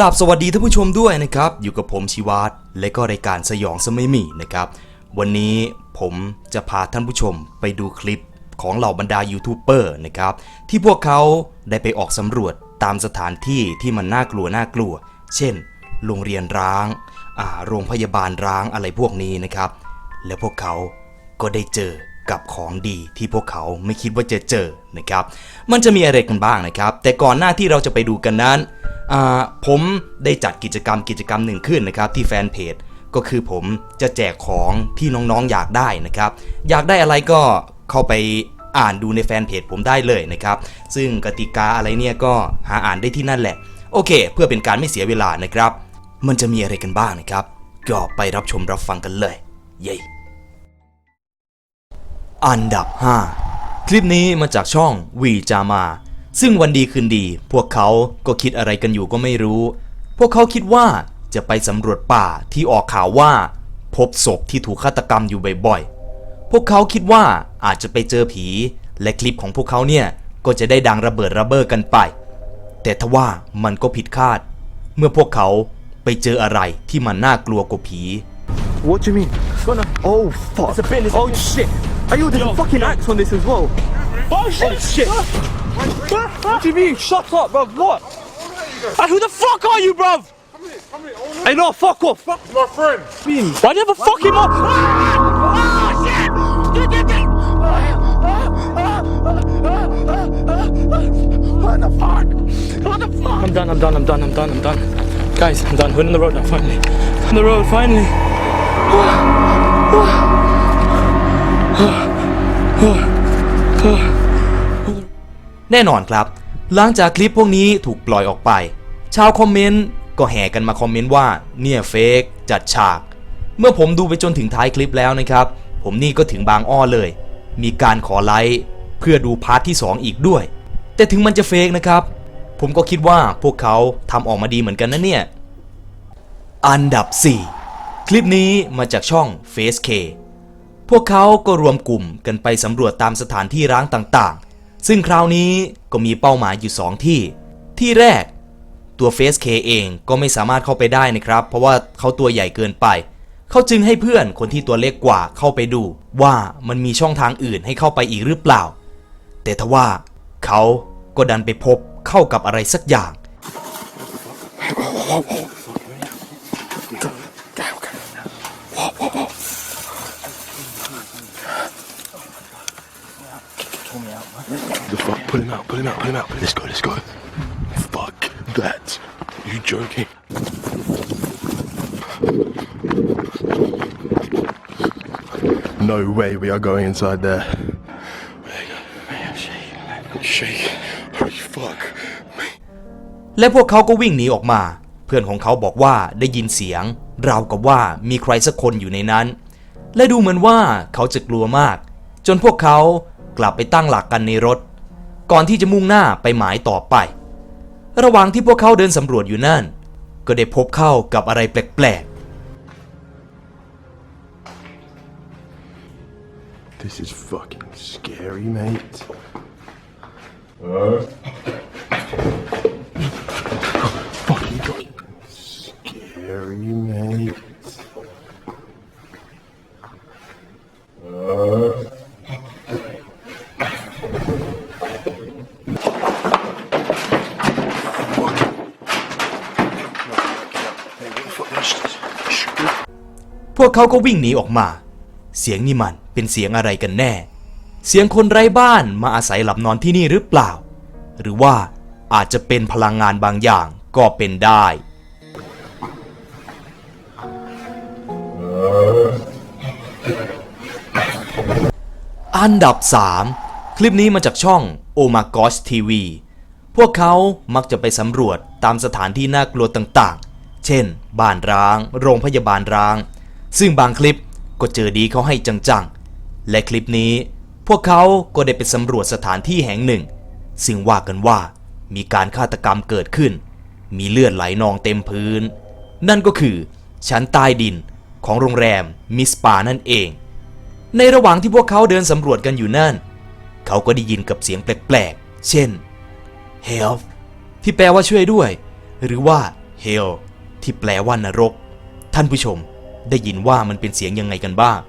ราบสวัสดีท่านผู้ชมด้วยนะครับ อยู่กับผมชิวัตและก็รายการสยองสมัยมีนะครับ วันนี้ผมจะพาท่านผู้ชมไปดูคลิปของเหล่าบรรดายูทูบเบอร์นะครับ ที่พวกเขาได้ไปออกสำรวจตามสถานที่ที่มันน่ากลัวน่ากลัว เช่น โรงเรียนร้างโรงพยาบาลร้างอะไรพวกนี้นะครับ และพวกเขาก็ได้เจอ กับของดีที่พวกเขาไม่คิดว่าจะเจอนะครับ มันจะมีอะไรกันบ้างนะครับ แต่ก่อนหน้าที่เราจะไปดูกันนั้นผมได้จัดกิจกรรมกิจกรรมหนึ่งขึ้นนะครับ ที่แฟนเพจก็คือผมจะแจกของที่น้องๆอยากได้นะครับ อยากได้อะไรก็เข้าไปอ่านดูในแฟนเพจผมได้เลยนะครับ ซึ่งกติกาอะไรเนี่ยก็หาอ่านได้ที่นั่นแหละ โอเค เพื่อเป็นการไม่เสียเวลานะครับ มันจะมีอะไรกันบ้างนะครับก็ไปรับชมรับฟังกันเลย เย้ อันดับ 5 คลิปนี้มาจากช่องวีจามา ซึ่งวันดีคืนดี พวกเขาก็คิดอะไรกันอยู่ก็ไม่รู้ พวกเขาคิดว่าจะไปสำรวจป่าที่ออกข่าวว่า พบศพที่ถูกฆาตกรรมอยู่บ่อยๆ พวกเขาคิดว่าอาจจะไปเจอผี และคลิปของพวกเขาเนี่ย ก็จะได้ดังระเบิดระเบ้อกันไป แต่ทว่ามันก็ผิดคาด เมื่อพวกเขาไปเจออะไรที่มันน่ากลัวกว่าผี What do you mean? Oh fuck! It's a bin, it's a oh bin. shit! Are you there's a fucking axe on this as well? Oh shit! shit. What do you mean? Shut up, bro. What? Hey, who the fuck are you, bro? Hey no, fuck off! My friend. Why do ah! ah, you have a fucking mom? Oh shit! Get, get, get. What the fuck? What the fuck? I'm done, I'm done, I'm done, I'm done, I'm done. Guys, I'm done. We're on the road now, finally. On the road, finally. แน่นอนครับ หลังจากคลิปพวกนี้ถูกปล่อยออกไป ชาวคอมเมนต์ก็แห่กันมาคอมเมนต์ว่าเนี่ยเฟกจัดฉาก เมื่อผมดูไปจนถึงท้ายคลิปแล้วนะครับ ผมนี่ก็ถึงบางอ้อเลย มีการขอไลค์เพื่อดูพาร์ทที่ 2 อีกด้วย แต่ถึงมันจะเฟกนะครับ ผมก็คิดว่าพวกเขาทำออกมาดีเหมือนกันนะเนี่ย อันดับ 4 คลิปนี้มาจากช่อง Face K พวกเขาก็รวมกลุ่มกันไปสำรวจตามสถานที่ร้างต่างๆ ซึ่งคราวนี้ก็มีเป้าหมายอยู่ 2 ที่ ที่แรก ตัว Face K เองก็ไม่สามารถเข้าไปได้นะครับ เพราะว่าเขาตัวใหญ่เกินไป เขาจึงให้เพื่อนคนที่ตัวเล็กกว่าเข้าไปดู ว่ามันมีช่องทางอื่นให้เข้าไปอีกหรือเปล่า แต่ทว่าเขาก็ดันไปพบเข้ากับอะไรสักอย่าง The fuck? Pull him out. Pull him out. Pull him out. Let's go. Let's go. Fuck that. You joking? No way we are going inside there. Shake. Holy fuck. และพวกเขาก็วิ่งหนีออกมา เพื่อนของเขาบอกว่าได้ยินเสียง ราวกับว่ามีใครสักคนอยู่ในนั้น และดูเหมือนว่าเขาจะกลัวมาก จนพวกเขา กลับไปตั้งหลักกันในรถ ก่อนที่จะมุ่งหน้าไปหมายต่อไป ระหว่างที่พวกเขาเดินสำรวจอยู่นั่น ก็ได้พบเข้ากับอะไรแปลก This is fucking scary, mate. Fucking God. Scary, mate. ๆ พวกเขาก็วิ่งหนีออกมา เสียงนี่มันเป็นเสียงอะไรกันแน่ เสียงคนไร้บ้านมาอาศัยหลับนอนที่นี่หรือเปล่า หรือว่าอาจจะเป็นพลังงานบางอย่างก็เป็นได้ อันดับ 3 คลิปนี้มาจากช่อง o m a g o s TV พวกเขามักจะไปสำรวจตามสถานที่น่ากลัวต่างๆ เช่น บ้านร้าง โรงพยาบาลร้าง ซึ่งบางคลิปก็เจอดีเขาให้จังๆ และคลิปนี้พวกเขาก็ได้ไปสำรวจสถานที่แห่งหนึ่ง ซึ่งว่ากันว่ามีการฆาตกรรมเกิดขึ้น มีเลือดไหลนองเต็มพื้น นั่นก็คือชั้นใต้ดินของโรงแรมมิสปานั่นเอง ในระหว่างที่พวกเขาเดินสำรวจกันอยู่นั่น เขาก็ได้ยินกับเสียงแปลกๆ เช่น help ที่แปลว่าช่วยด้วย หรือว่า Hell ที่แปลว่านรก ท่านผู้ชม ได้ยินว่ามันเป็นเสียงยังไงกันบ้าง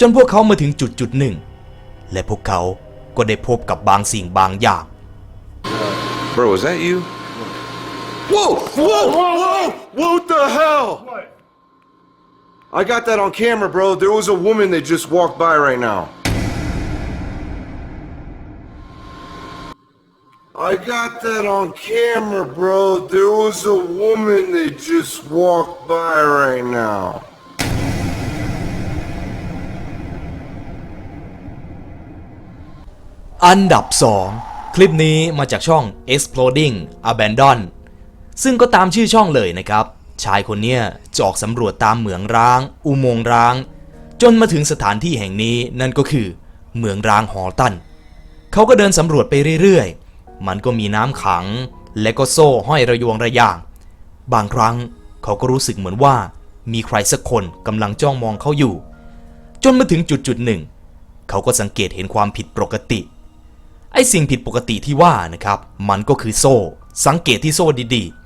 จนพวกเขามาถึงจุดจุดหนึ่ง และพวกเขาก็ได้พบกับบางสิ่งบางอย่าง Bro, is that you? Whoa! Whoa! Whoa! What the hell? I got that on camera, bro. There was a woman that just walked by right now. I got that on camera, bro. There was a woman that just walked by right now. อันดับ 2 คลิปนี้มาจากช่อง Exploding Abandon ซึ่งก็ตามชื่อช่องเลยนะครับ ชายคนเนี้ยจออกสำรวจตามเหมืองร้าง อุโมงค์ร้าง จนมาถึงสถานที่แห่งนี้นั่นก็คือ เหมืองร้างหอตัน เขาก็เดินสำรวจไปเรื่อยๆ มันก็มีน้ำขัง และก็โซ่ห้อยระยวงระย่าง บางครั้งเขาก็รู้สึกเหมือนว่ามีใครสักคนกำลังจ้องมองเขาอยู่ จนมาถึงจุดจุดหนึ่ง เขาก็สังเกตเห็นความผิดปกติ ไอ้สิ่งผิดปกติที่ว่านะครับ มันก็คือโซ่ สังเกตที่โซ่ดีๆ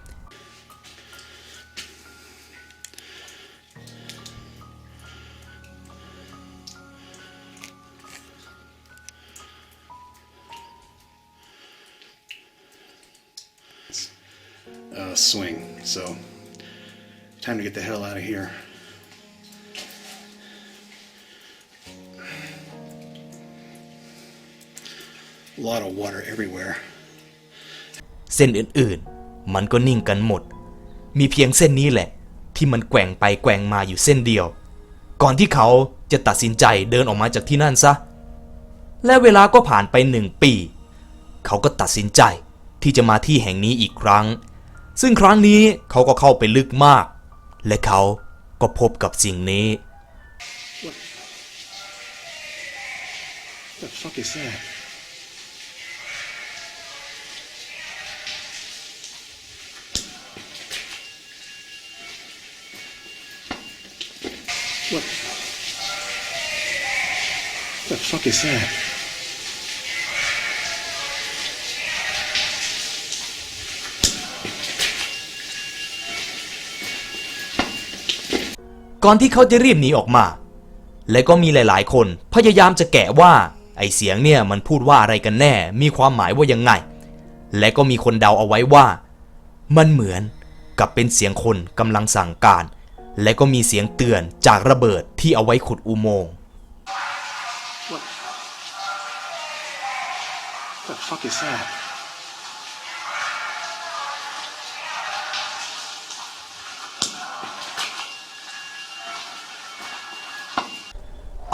time to get the hell out of here. A lot of water everywhere. เส้นอื่นๆ มันก็นิ่งกันหมด มีเพียงเส้นนี้แหละ ที่มันแกว่งไปแกว่งมาอยู่เส้นเดียว ก่อนที่เขาจะตัดสินใจเดินออกมาจากที่นั่นซะ และเวลาก็ผ่านไปหนึ่งปี เขาก็ตัดสินใจที่จะมาที่แห่งนี้อีกครั้ง ซึ่งครั้งนี้เขาก็เข้าไปลึกมาก และเขาก็พบกับสิ่งนี้ What the fuck is that? What? The fuck is that? ก่อนที่เขาจะรีบหนีออกมา และก็มีหลาย ๆ คนพยายามจะแกะว่า ไอเสียงเนี่ยมันพูดว่าอะไรกันแน่ มีความหมายว่ายังไง และก็มีคนเดาเอาไว้ว่า มันเหมือนกับเป็นเสียงคนกำลังสั่งการ และก็มีเสียงเตือนจากระเบิดที่เอาไว้ขุดอุโมงค์ The fuck is that?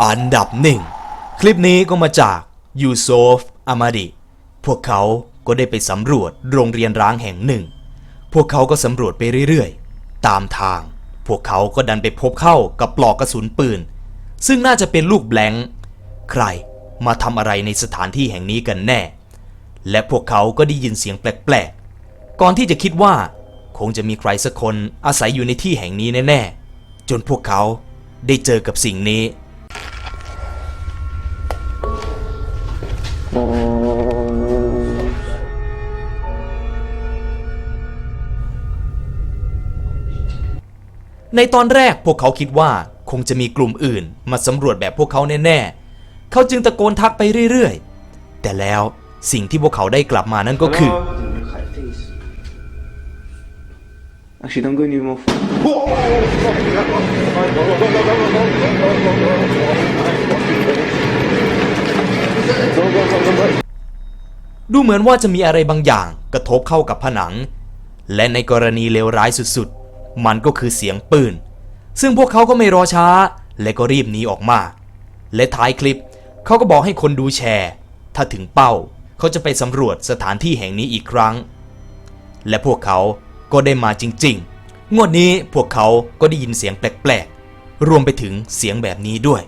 อันดับหนึ่งคลิปนี้ก็มาจากยูโซฟอามาดิพวกเขาก็ได้ไปสำรวจโรงเรียนร้างแห่งหนึ่ง พวกเขาก็สำรวจไปเรื่อยๆ ตามทาง พวกเขาก็ดันไปพบเข้ากับปลอกกระสุนปืน ซึ่งน่าจะเป็นลูกแบงค์ใครมาทำอะไรในสถานที่แห่งนี้กันแน่ และพวกเขาก็ได้ยินเสียงแปลกๆ ก่อนที่จะคิดว่า คงจะมีใครสักคนอาศัยอยู่ในที่แห่งนี้แน่ๆ จนพวกเขาได้เจอกับสิ่งนี้ ในตอนแรกพวกเขาคิดว่าคงจะมีกลุ่มอื่น มาสำรวจแบบพวกเขาแน่ๆ เขาจึงตะโกนทักไปเรื่อยๆ แต่แล้วสิ่งที่พวกเขาได้กลับมานั่นก็คือ Actually, don't go any more. ดูเหมือนว่าจะมีอะไรบางอย่างกระทบเข้ากับผนัง และในกรณีเลวร้ายสุดๆ มันก็คือเสียงปืน ซึ่งพวกเขาก็ไม่รอช้า และก็รีบหนีออกมา และท้ายคลิปเขาก็บอกให้คนดูแชร์ ถ้าถึงเป้าเขาจะไปสำรวจสถานที่แห่งนี้อีกครั้ง และพวกเขาก็ได้มาจริง ๆ งวดนี้พวกเขาก็ได้ยินเสียงแปลกๆ รวมไปถึงเสียงแบบนี้ด้วย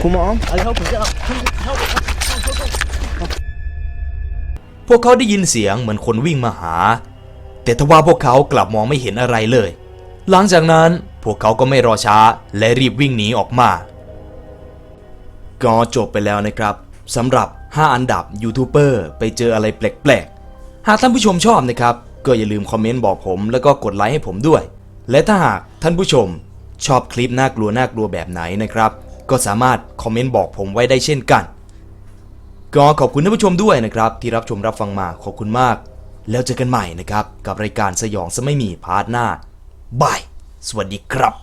Pull my arm. พวกเขาได้ยินเสียงเหมือนคนวิ่งมาหา แต่ทว่าพวกเขากลับมองไม่เห็นอะไรเลย หลังจากนั้นพวกเขาก็ไม่รอช้าและรีบวิ่งหนีออกมา ก็จบไปแล้วนะครับสำหรับ 5 อันดับยูทูบเบอร์ไปเจออะไรแปลกๆ หากท่านผู้ชมชอบนะครับ ก็อย่าลืมคอมเมนต์บอกผมแล้วก็กดไลค์ให้ผมด้วย และถ้าหากท่านผู้ชมชอบคลิปน่ากลัวน่ากลัวแบบไหนนะครับ ก็สามารถคอมเมนต์บอกผมไว้ได้เช่นกัน ก็ขอบคุณท่านผู้ชมด้วยนะครับ ที่รับชมรับฟังมาขอบคุณมาก แล้วเจอกันใหม่นะครับ กับรายการสยองสไม่มีพาร์ทหน้าบายสวัสดีครับ